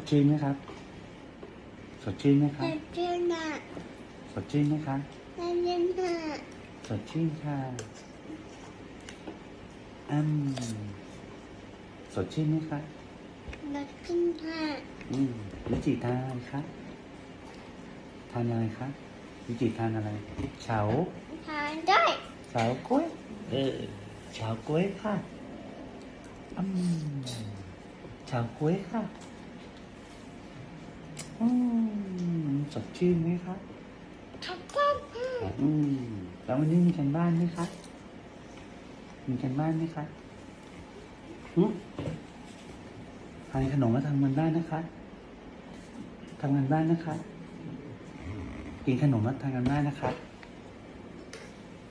ดชื่นไหมครับ สดชื่นไหมครัจะบชื่อน่ะสดชื่นไหมครับจะชื่อน่ะสดชื่นค่ะอืมสดชื่นไหมครับจะกินน่ะอืมวิจิทานอะไรครับทานอะไรครับวิจิทานอะไร เฉาทานได้เฉาก้วย เออเฉาก้วยค่ะอืมเฉาก้วยค่ะ สดชื่นไหมครับทักทักค่ะอืมแล้ววันนี้มีกันบ้านไหมครับ มีกันบ้านไหมครับหึทานขนมมาทำกันบ้านนะคะทำกันบ้านนะคะ กินขนมมาทำกันบ้านนะคะ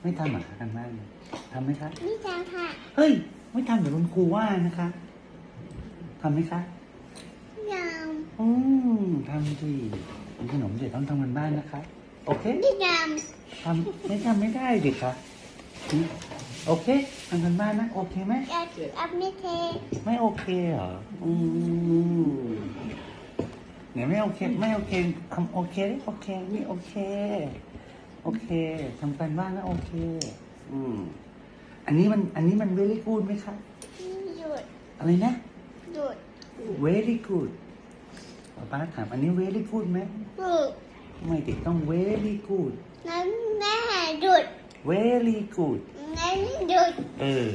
ไม่ทำเหรอคะกันบ้านทำไหมคะนี่จ้าค่ะเฮ้ย ไม่ทำเดี๋ยวคุณครูว่านะคะทำไหมคะยามอืมทำสิ กินขนมเสร็จต้องทำกันบ้านนะคะ โอเคนี่ยามทำไม่ทำไม่ได้ดิคะอืมโอเคทำกันบ้านนะ โอเคไหมจะอัพไม่เทไม่โอเคเหรอ อืมเนี่ยไม่โอเค ไม่โอเคทำโอเคดิโอเคนี่โอเค โอเคทำกันบ้านแล้วโอเค อืม อันนี้มัน อันนี้มัน very good ไหมคะ หยุดอะไรนะ หยุด very good ป๊าป้าถามอันนี้ very good ไหมหยุดไม่ติดต้อง very good นั้นแม่หยุด very good นั้นหยุดเออ